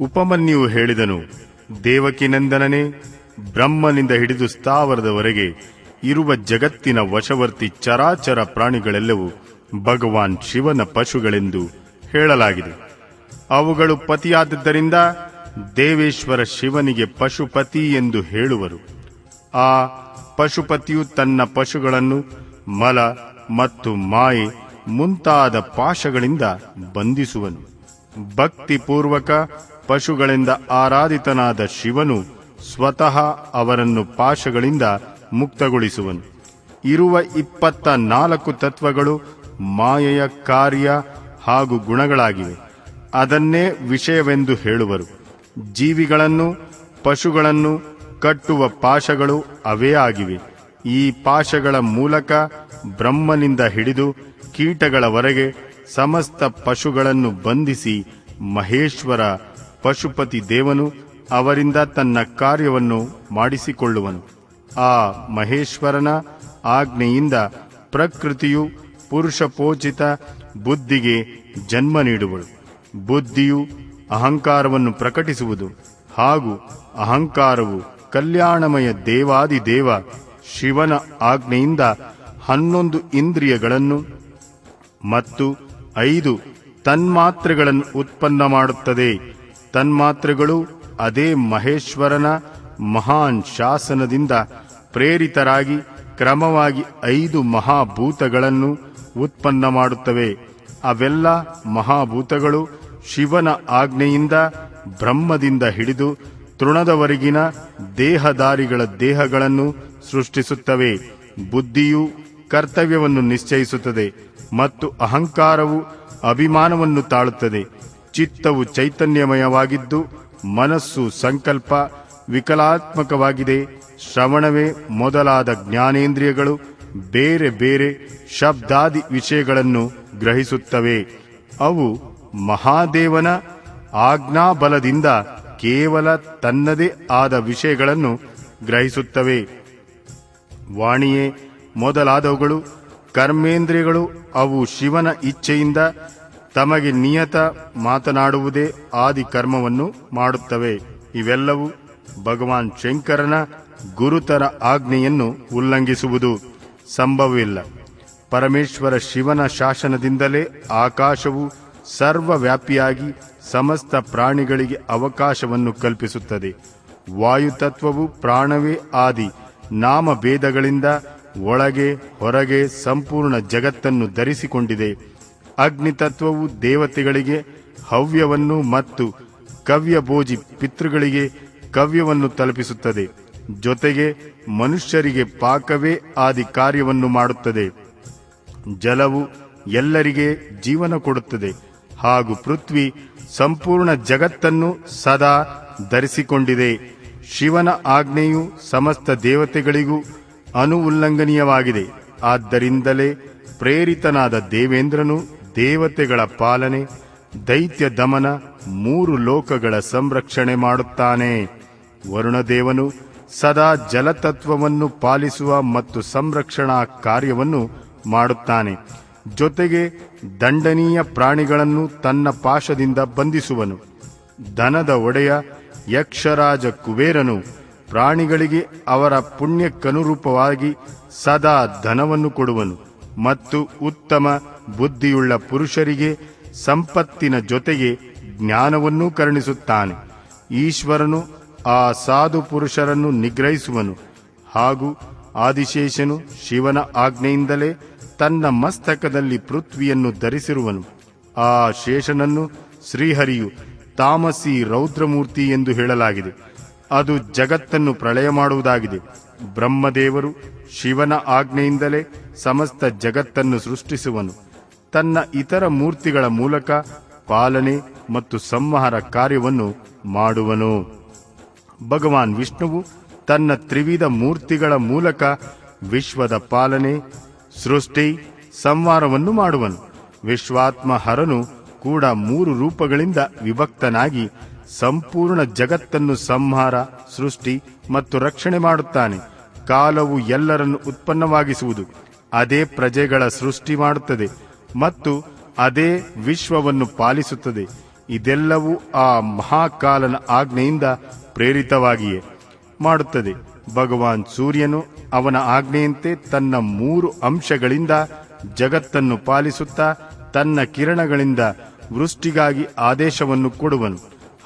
ಉಪಮನ್ಯು ಹೇಳಿದನು ದೇವಕಿನಂದನನೇ ಬ್ರಹ್ಮನಿಂದ ಹಿಡಿದು ಸ್ಥಾವರದವರೆಗೆ ಇರುವ ಜಗತ್ತಿನ ವಶವರ್ತಿ ಚರಾಚರ ಪ್ರಾಣಿಗಳೆಲ್ಲವೂ ಭಗವಾನ್ ಶಿವನ ಪಶುಗಳೆಂದು ಹೇಳಲಾಗಿದೆ. ಅವುಗಳು ಪತಿಯಾದದ್ದರಿಂದ ದೇವೇಶ್ವರ ಶಿವನಿಗೆ ಪಶುಪತಿ ಎಂದು ಹೇಳುವರು. ಆ ಪಶುಪತಿಯು ತನ್ನ ಪಶುಗಳನ್ನು ಮಲ ಮತ್ತು ಮಾಯೆ ಮುಂತಾದ ಪಾಶಗಳಿಂದ ಬಂಧಿಸುವನು. ಭಕ್ತಿಪೂರ್ವಕ ಪಶುಗಳಿಂದ ಆರಾಧಿತನಾದ ಶಿವನು ಸ್ವತಃ ಅವರನ್ನು ಪಾಶಗಳಿಂದ ಮುಕ್ತಗೊಳಿಸುವನು. ಇರುವ ಇಪ್ಪತ್ತ ನಾಲ್ಕು ತತ್ವಗಳು ಮಾಯೆಯ ಕಾರ್ಯ ಹಾಗೂ ಗುಣಗಳಾಗಿವೆ. ಅದನ್ನೇ ವಿಷಯವೆಂದು ಹೇಳುವರು. ಜೀವಿಗಳನ್ನು, ಪಶುಗಳನ್ನು ಕಟ್ಟುವ ಪಾಶಗಳು ಅವೇ ಆಗಿವೆ. ಈ ಪಾಶಗಳ ಮೂಲಕ ಬ್ರಹ್ಮನಿಂದ ಹಿಡಿದು ಕೀಟಗಳವರೆಗೆ ಸಮಸ್ತ ಪಶುಗಳನ್ನು ಬಂಧಿಸಿ ಮಹೇಶ್ವರ ಪಶುಪತಿ ದೇವನು ಅವರಿಂದ ತನ್ನ ಕಾರ್ಯವನ್ನು ಮಾಡಿಸಿಕೊಳ್ಳುವನು. ಆ ಮಹೇಶ್ವರನ ಆಜ್ಞೆಯಿಂದ ಪ್ರಕೃತಿಯು ಪುರುಷಪೋಚಿತ ಬುದ್ಧಿಗೆ ಜನ್ಮ ನೀಡುವಳು. ಬುದ್ಧಿಯು ಅಹಂಕಾರವನ್ನು ಪ್ರಕಟಿಸುವುದು ಹಾಗೂ ಅಹಂಕಾರವು ಕಲ್ಯಾಣಮಯ ದೇವಾದಿ ದೇವ ಶಿವನ ಆಜ್ಞೆಯಿಂದ ಹನ್ನೊಂದು ಇಂದ್ರಿಯಗಳನ್ನು ಮತ್ತು ಐದು ತನ್ಮಾತ್ರೆಗಳನ್ನು ಉತ್ಪನ್ನ ಮಾಡುತ್ತದೆ. ತನ್ಮಾತ್ರೆಗಳು ಅದೇ ಮಹೇಶ್ವರನ ಮಹಾನ್ ಶಾಸನದಿಂದ ಪ್ರೇರಿತರಾಗಿ ಕ್ರಮವಾಗಿ ಐದು ಮಹಾಭೂತಗಳನ್ನು ಉತ್ಪನ್ನ ಮಾಡುತ್ತವೆ. ಅವೆಲ್ಲ ಮಹಾಭೂತಗಳು ಶಿವನ ಆಜ್ಞೆಯಿಂದ ಬ್ರಹ್ಮದಿಂದ ಹಿಡಿದು ತೃಣದವರೆಗಿನ ದೇಹದಾರಿಗಳ ದೇಹಗಳನ್ನು ಸೃಷ್ಟಿಸುತ್ತವೆ. ಬುದ್ಧಿಯು ಕರ್ತವ್ಯವನ್ನು ನಿಶ್ಚಯಿಸುತ್ತದೆ ಮತ್ತು ಅಹಂಕಾರವು ಅಭಿಮಾನವನ್ನು ತಾಳುತ್ತದೆ. ಚಿತ್ತವು ಚೈತನ್ಯಮಯವಾಗಿದ್ದು, ಮನಸ್ಸು ಸಂಕಲ್ಪ ವಿಕಲಾತ್ಮಕವಾಗಿದೆ. ಶ್ರವಣವೇ ಮೊದಲಾದ ಜ್ಞಾನೇಂದ್ರಿಯಗಳು ಬೇರೆ ಬೇರೆ ಶಬ್ದಾದಿ ವಿಷಯಗಳನ್ನು ಗ್ರಹಿಸುತ್ತವೆ. ಅವು ಮಹಾದೇವನ ಆಜ್ಞಾಬಲದಿಂದ ಕೇವಲ ತನ್ನದೇ ಆದ ವಿಷಯಗಳನ್ನು ಗ್ರಹಿಸುತ್ತವೆ. ವಾಣಿಯೇ ಮೊದಲಾದವುಗಳು, ಕರ್ಮೇಂದ್ರಿಯಗಳು, ಅವು ಶಿವನ ಇಚ್ಛೆಯಿಂದ ತಮಗೆ ನಿಯತ ಮಾತನಾಡುವುದೇ ಆದಿ ಕರ್ಮವನ್ನು ಮಾಡುತ್ತವೆ. ಇವೆಲ್ಲವೂ ಭಗವಾನ್ ಶಂಕರನ ಗುರುತರ ಆಜ್ಞೆಯನ್ನು ಉಲ್ಲಂಘಿಸುವುದು ಸಂಭವವಿಲ್ಲ. ಪರಮೇಶ್ವರ ಶಿವನ ಶಾಸನದಿಂದಲೇ ಆಕಾಶವು ಸರ್ವವ್ಯಾಪಿಯಾಗಿ ಸಮಸ್ತ ಪ್ರಾಣಿಗಳಿಗೆ ಅವಕಾಶವನ್ನು ಕಲ್ಪಿಸುತ್ತದೆ. ವಾಯುತತ್ವವು ಪ್ರಾಣವೇ ಆದಿ. ನಾಮಭೇದಗಳಿಂದ ಒಳಗೆ ಹೊರಗೆ ಸಂಪೂರ್ಣ ಜಗತ್ತನ್ನು ಧರಿಸಿಕೊಂಡಿದೆ. ಅಗ್ನಿತತ್ವವು ದೇವತೆಗಳಿಗೆ ಹವ್ಯವನ್ನು ಮತ್ತು ಕವ್ಯ ಭೋಜಿ ಪಿತೃಗಳಿಗೆ ಕವ್ಯವನ್ನು ತಲುಪಿಸುತ್ತದೆ. ಜೊತೆಗೆ ಮನುಷ್ಯರಿಗೆ ಪಾಕವೇ ಆದಿ ಕಾರ್ಯವನ್ನು ಮಾಡುತ್ತದೆ. ಜಲವು ಎಲ್ಲರಿಗೆ ಜೀವನ ಕೊಡುತ್ತದೆ ಹಾಗೂ ಪೃಥ್ವಿ ಸಂಪೂರ್ಣ ಜಗತ್ತನ್ನು ಸದಾ ಧರಿಸಿಕೊಂಡಿದೆ. ಶಿವನ ಆಜ್ಞೆಯು ಸಮಸ್ತ ದೇವತೆಗಳಿಗೂ ಅನು ಉಲ್ಲಂಘನೀಯವಾಗಿದೆ ಆದ್ದರಿಂದಲೇ ಪ್ರೇರಿತನಾದ ದೇವೇಂದ್ರನು ದೇವತೆಗಳ ಪಾಲನೆ, ದೈತ್ಯ ದಮನ, ಮೂರು ಲೋಕಗಳ ಸಂರಕ್ಷಣೆ ಮಾಡುತ್ತಾನೆ. ವರುಣದೇವನು ಸದಾ ಜಲತತ್ವವನ್ನು ಪಾಲಿಸುವ ಮತ್ತು ಸಂರಕ್ಷಣಾ ಕಾರ್ಯವನ್ನು ಮಾಡುತ್ತಾನೆ. ಜೊತೆಗೆ ದಂಡನೀಯ ಪ್ರಾಣಿಗಳನ್ನು ತನ್ನ ಪಾಶದಿಂದ ಬಂಧಿಸುವನು. ದನದ ಒಡೆಯ ಯಕ್ಷರಾಜ ಕುಬೇರನು ಪ್ರಾಣಿಗಳಿಗೆ ಅವರ ಪುಣ್ಯಕ್ಕನುರೂಪವಾಗಿ ಸದಾ ಧನವನ್ನು ಕೊಡುವನು ಮತ್ತು ಉತ್ತಮ ಬುದ್ಧಿಯುಳ್ಳ ಪುರುಷರಿಗೆ ಸಂಪತ್ತಿನ ಜೊತೆಗೆ ಜ್ಞಾನವನ್ನೂ ಕರುಣಿಸುತ್ತಾನೆ. ಈಶ್ವರನು ಆ ಸಾಧು ಪುರುಷರನ್ನು ನಿಗ್ರಹಿಸುವನು. ಹಾಗೂ ಆದಿಶೇಷನು ಶಿವನ ಆಜ್ಞೆಯಿಂದಲೇ ತನ್ನ ಮಸ್ತಕದಲ್ಲಿ ಪೃಥ್ವಿಯನ್ನು ಧರಿಸಿರುವನು. ಆ ಶೇಷನನ್ನು ಶ್ರೀಹರಿಯು ತಾಮಸಿ ರೌದ್ರಮೂರ್ತಿ ಎಂದು ಹೇಳಲಾಗಿದೆ. ಅದು ಜಗತ್ತನ್ನು ಪ್ರಳಯ ಮಾಡುವುದಾಗಿದೆ. ಬ್ರಹ್ಮದೇವರು ಶಿವನ ಆಜ್ಞೆಯಿಂದಲೇ ಸಮಸ್ತ ಜಗತ್ತನ್ನು ಸೃಷ್ಟಿಸುವನು. ತನ್ನ ಇತರ ಮೂರ್ತಿಗಳ ಮೂಲಕ ಪಾಲನೆ ಮತ್ತು ಸಂಹಾರ ಕಾರ್ಯವನ್ನು ಮಾಡುವನು. ಭಗವಾನ್ ವಿಷ್ಣುವು ತನ್ನ ತ್ರಿವಿಧ ಮೂರ್ತಿಗಳ ಮೂಲಕ ವಿಶ್ವದ ಪಾಲನೆ, ಸೃಷ್ಟಿ, ಸಂಹಾರವನ್ನು ಮಾಡುವನು. ವಿಶ್ವಾತ್ಮ ಹರನು ಕೂಡ ಮೂರು ರೂಪಗಳಿಂದ ವಿಭಕ್ತನಾಗಿ ಸಂಪೂರ್ಣ ಜಗತ್ತನ್ನು ಸಂಹಾರ, ಸೃಷ್ಟಿ ಮತ್ತು ರಕ್ಷಣೆ ಮಾಡುತ್ತಾನೆ. ಕಾಲವು ಎಲ್ಲರನ್ನು ಉತ್ಪನ್ನವಾಗಿಸುವುದು, ಅದೇ ಪ್ರಜೆಗಳ ಸೃಷ್ಟಿ ಮಾಡುತ್ತದೆ. ಮತ್ತು ಅದೇ ವಿಶ್ವವನ್ನು ಪಾಲಿಸುತ್ತದೆ. ಇದೆಲ್ಲವೂ ಆ ಮಹಾಕಾಲನ ಆಜ್ಞೆಯಿಂದ ಪ್ರೇರಿತವಾಗಿಯೇ ಮಾಡುತ್ತದೆ. ಭಗವಾನ್ ಸೂರ್ಯನು ಅವನ ಆಜ್ಞೆಯಂತೆ ತನ್ನ ಮೂರು ಅಂಶಗಳಿಂದ ಜಗತ್ತನ್ನು ಪಾಲಿಸುತ್ತಾ ತನ್ನ ಕಿರಣಗಳಿಂದ ವೃಷ್ಟಿಗಾಗಿ ಆದೇಶವನ್ನು ಕೊಡುವನು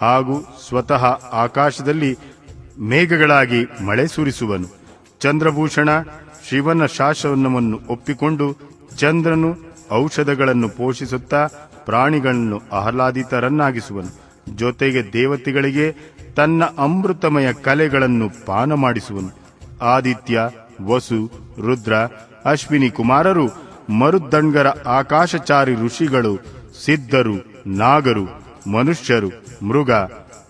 ಹಾಗೂ ಸ್ವತಃ ಆಕಾಶದಲ್ಲಿ ಮೇಘಗಳಾಗಿ ಮಳೆ ಸುರಿಸುವನು. ಚಂದ್ರಭೂಷಣ ಶಿವನ ಶಾಸನವನ್ನು ಒಪ್ಪಿಕೊಂಡು ಚಂದ್ರನು ಔಷಧಗಳನ್ನು ಪೋಷಿಸುತ್ತಾ ಪ್ರಾಣಿಗಳನ್ನು ಆಹ್ಲಾದಿತರನ್ನಾಗಿಸುವನು. ಜೊತೆಗೆ ದೇವತೆಗಳಿಗೆ ತನ್ನ ಅಮೃತಮಯ ಕಲೆಗಳನ್ನು ಪಾನ ಮಾಡಿಸುವನು ಆದಿತ್ಯ, ವಸು, ರುದ್ರ, ಅಶ್ವಿನಿ ಕುಮಾರರು ಮರುದಂಗರ ಆಕಾಶಚಾರಿ ಋಷಿಗಳು, ಸಿದ್ಧರು, ನಾಗರು, ಮನುಷ್ಯರು, ಮೃಗ,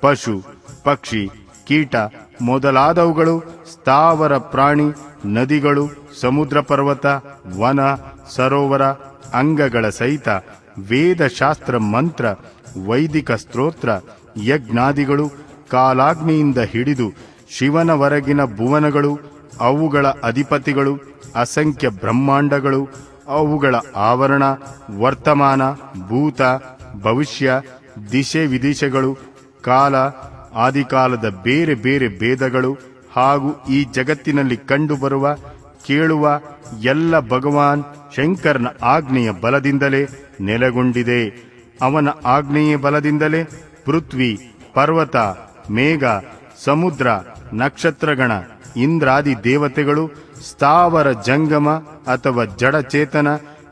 ಪಶು, ಪಕ್ಷಿ, ಕೀಟ ಮೊದಲಾದವುಗಳು ಸ್ಥಾವರ ಪ್ರಾಣಿ, ನದಿಗಳು, ಸಮುದ್ರ ಪರ್ವತ, ವನ, ಸರೋವರ ಅಂಗಗಳ ಸಹಿತ ವೇದಶಾಸ್ತ್ರ ಮಂತ್ರ, ವೈದಿಕ ಸ್ತೋತ್ರ, ಯಜ್ಞಾದಿಗಳು, ಕಾಲಾಗ್ನಿಯಿಂದ ಹಿಡಿದು ಶಿವನವರೆಗಿನ ಭುವನಗಳು, ಅವುಗಳ ಅಧಿಪತಿಗಳು, ಅಸಂಖ್ಯ ಬ್ರಹ್ಮಾಂಡಗಳು, ಅವುಗಳ ಆವರಣ, ವರ್ತಮಾನ, ಭೂತ, ಭವಿಷ್ಯ, ದಿಶೆ ವಿದಿಶೆಗಳು, ಕಾಲ, ಆದಿಕಾಲದ ಬೇರೆ ಬೇರೆ ಭೇದಗಳು ಹಾಗೂ ಈ ಜಗತ್ತಿನಲ್ಲಿ ಕಂಡುಬರುವ ಕೇಳುವ ಎಲ್ಲ ಭಗವಾನ್ ಶಂಕರನ ಆಜ್ಞೆಯ ಬಲದಿಂದಲೇ ನೆಲೆಗೊಂಡಿದೆ. ಅವನ ಆಜ್ಞೆಯ ಬಲದಿಂದಲೇ ಪೃಥ್ವಿ, ಪರ್ವತ, ಮೇಘ, ಸಮುದ್ರ, ನಕ್ಷತ್ರಗಣ, ಇಂದ್ರಾದಿ ದೇವತೆಗಳು, ಸ್ಥಾವರ ಜಂಗಮ ಅಥವಾ ಜಡಚೇತನ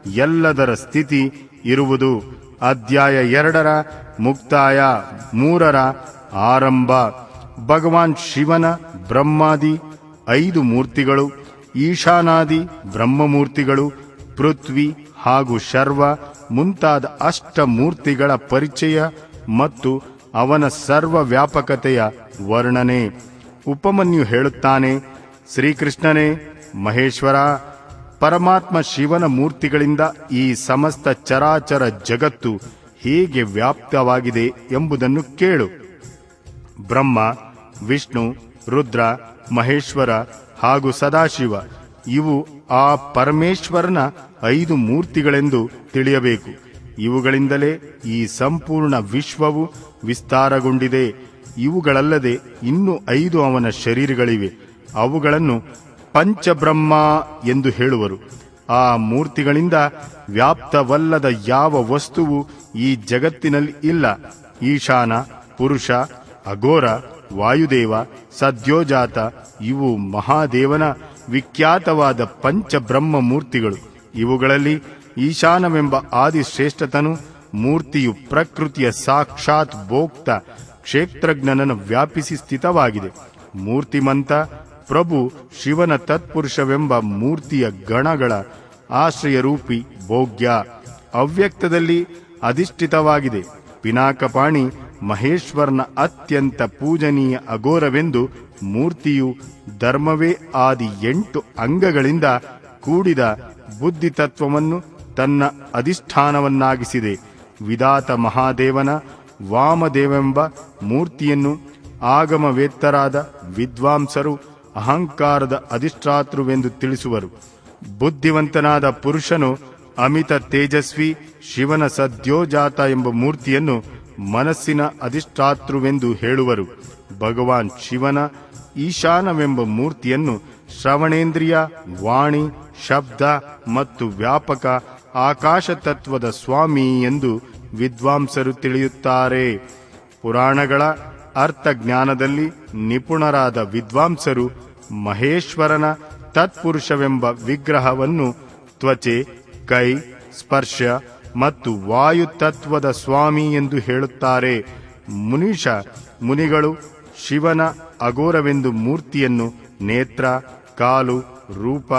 ಎಲ್ಲದರ ಸ್ಥಿತಿ ಇರುವುದು. ಅಧ್ಯಾಯ ಎರಡರ ಮುಕ್ತಾಯ ಮೂರರ ಆರಂಭ. ಭಗವಾನ್ ಶಿವನ ಬ್ರಹ್ಮಾದಿ ಐದು ಮೂರ್ತಿಗಳು ಈಶಾನಾದಿ, ಬ್ರಹ್ಮಮೂರ್ತಿಗಳು, ಪೃಥ್ವಿ ಹಾಗೂ ಶರ್ವ ಮುಂತಾದ ಅಷ್ಟ ಮೂರ್ತಿಗಳ ಪರಿಚಯ ಮತ್ತು ಅವನ ಸರ್ವ ವ್ಯಾಪಕತೆಯ ವರ್ಣನೆ. ಉಪಮನ್ಯು ಹೇಳುತ್ತಾನೆ, ಶ್ರೀಕೃಷ್ಣನೇ, ಮಹೇಶ್ವರ, ಪರಮಾತ್ಮ ಶಿವನ ಮೂರ್ತಿಗಳಿಂದ ಈ ಸಮಸ್ತ ಚರಾಚರ ಜಗತ್ತು ಹೇಗೆ ವ್ಯಾಪ್ತವಾಗಿದೆ ಎಂಬುದನ್ನು ಕೇಳು. ಬ್ರಹ್ಮ, ವಿಷ್ಣು, ರುದ್ರ, ಮಹೇಶ್ವರ ಹಾಗೂ ಸದಾಶಿವ, ಇವು ಆ ಪರಮೇಶ್ವರನ ಐದು ಮೂರ್ತಿಗಳೆಂದು ತಿಳಿಯಬೇಕು. ಇವುಗಳಿಂದಲೇ ಈ ಸಂಪೂರ್ಣ ವಿಶ್ವವು ವಿಸ್ತಾರಗೊಂಡಿದೆ. ಇವುಗಳಲ್ಲದೆ ಇನ್ನೂ ಐದು ಅವನ ಶರೀರಗಳಿವೆ. ಅವುಗಳನ್ನು ಪಂಚಬ್ರಹ್ಮ ಎಂದು ಹೇಳುವರು. ಆ ಮೂರ್ತಿಗಳಿಂದ ವ್ಯಾಪ್ತವಲ್ಲದ ಯಾವ ವಸ್ತುವು ಈ ಜಗತ್ತಿನಲ್ಲಿ ಇಲ್ಲ. ಈಶಾನ, ಪುರುಷ, ಅಘೋರ ವಾಯುದೇವ, ಸದ್ಯೋಜಾತ, ಇವು ಮಹಾದೇವನ ವಿಖ್ಯಾತವಾದ ಪಂಚಬ್ರಹ್ಮ ಮೂರ್ತಿಗಳು ಇವುಗಳಲ್ಲಿ ಈಶಾನವೆಂಬ ಆದಿಶ್ರೇಷ್ಠತನು, ಮೂರ್ತಿಯು ಪ್ರಕೃತಿಯ ಸಾಕ್ಷಾತ್ ಭೋಕ್ತ, ಕ್ಷೇತ್ರಜ್ಞನನ್ನು ವ್ಯಾಪಿಸಿ ಸ್ಥಿತವಾಗಿದೆ. ಮೂರ್ತಿಮಂತ, ಪ್ರಭು ಶಿವನ ತತ್ಪುರುಷವೆಂಬ ಮೂರ್ತಿಯ ಗಣಗಳ ಆಶ್ರಯರೂಪಿ ಭೋಗ್ಯ. ಅವ್ಯಕ್ತದಲ್ಲಿ ಅಧಿಷ್ಠಿತವಾಗಿದೆ. ಪಿನಾಕಪಾಣಿ ಮಹೇಶ್ವರನ ಅತ್ಯಂತ ಪೂಜನೀಯ ಅಗೋರವೆಂದು ಮೂರ್ತಿಯು ಧರ್ಮವೇ ಆದಿ ಎಂಟು ಅಂಗಗಳಿಂದ ಕೂಡಿದ ಬುದ್ಧಿ ತತ್ವವನ್ನು ತನ್ನ ಅಧಿಷ್ಠಾನವನ್ನಾಗಿಸಿದೆ. ವಿದಾತ ಮಹಾದೇವನ ವಾಮದೇವೆಂಬ ಮೂರ್ತಿಯನ್ನು ಆಗಮವೇತ್ತರಾದ ವಿದ್ವಾಂಸರು ಅಹಂಕಾರದ ಅಧಿಷ್ಠಾತೃವೆಂದು ತಿಳಿಸುವರು. ಬುದ್ಧಿವಂತನಾದ ಪುರುಷನು ಅಮಿತ ತೇಜಸ್ವಿ ಶಿವನ ಸದ್ಯೋಜಾತ ಎಂಬ ಮೂರ್ತಿಯನ್ನು ಮನಸ್ಸಿನ ಅಧಿಷ್ಠಾತೃವೆಂದು ಹೇಳುವರು. ಭಗವಾನ್ ಶಿವನ ಈಶಾನವೆಂಬ ಮೂರ್ತಿಯನ್ನು ಶ್ರವಣೇಂದ್ರಿಯ, ವಾಣಿ, ಶಬ್ದ ಮತ್ತು ವ್ಯಾಪಕ ಆಕಾಶ ತತ್ವದ ಸ್ವಾಮಿ ಎಂದು ವಿದ್ವಾಂಸರು ತಿಳಿಯುತ್ತಾರೆ. ಪುರಾಣಗಳ ಅರ್ಥ ಜ್ಞಾನದಲ್ಲಿ ನಿಪುಣರಾದ ವಿದ್ವಾಂಸರು ಮಹೇಶ್ವರನ ತತ್ಪುರುಷವೆಂಬ ವಿಗ್ರಹವನ್ನು ತ್ವಚೆ, ಕೈ, ಸ್ಪರ್ಶ ಮತ್ತು ವಾಯು ತತ್ವದ ಸ್ವಾಮಿ ಎಂದು ಹೇಳುತ್ತಾರೆ. ಮುನೀಷ, ಮುನಿಗಳು, ಶಿವನ ಅಘೋರವೆಂದು ಮೂರ್ತಿಯನ್ನು ನೇತ್ರ, ಕಾಲು, ರೂಪ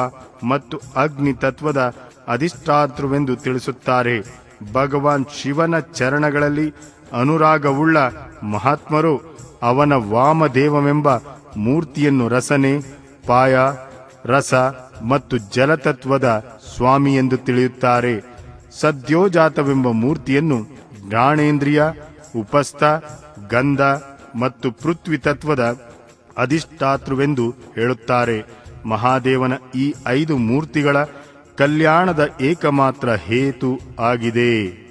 ಮತ್ತು ಅಗ್ನಿ ತತ್ವದ ಅಧಿಷ್ಠಾತೃವೆಂದು ತಿಳಿಸುತ್ತಾರೆ. ಭಗವಾನ್ ಶಿವನ ಚರಣಗಳಲ್ಲಿ ಅನುರಾಗವುಳ್ಳ ಮಹಾತ್ಮರು ಅವನ ವಾಮದೇವವೆಂಬ ಮೂರ್ತಿಯನ್ನು ರಸನೆ, ಪಾಯ, ರಸ ಮತ್ತು ಜಲತತ್ವದ ಸ್ವಾಮಿ ಎಂದು ತಿಳಿಯುತ್ತಾರೆ. ಸದ್ಯೋಜಾತವೆಂಬ ಮೂರ್ತಿಯನ್ನು ಜ್ಞಾನೇಂದ್ರಿಯ, ಉಪಸ್ಥ, ಗಂಧ ಮತ್ತು ಪೃಥ್ವಿ ತತ್ವದ ಅಧಿಷ್ಠಾತೃವೆಂದು ಹೇಳುತ್ತಾರೆ. ಮಹಾದೇವನ ಈ ಐದು ಮೂರ್ತಿಗಳ ಕಲ್ಯಾಣದ ಏಕಮಾತ್ರ ಹೇತು ಆಗಿದೆ.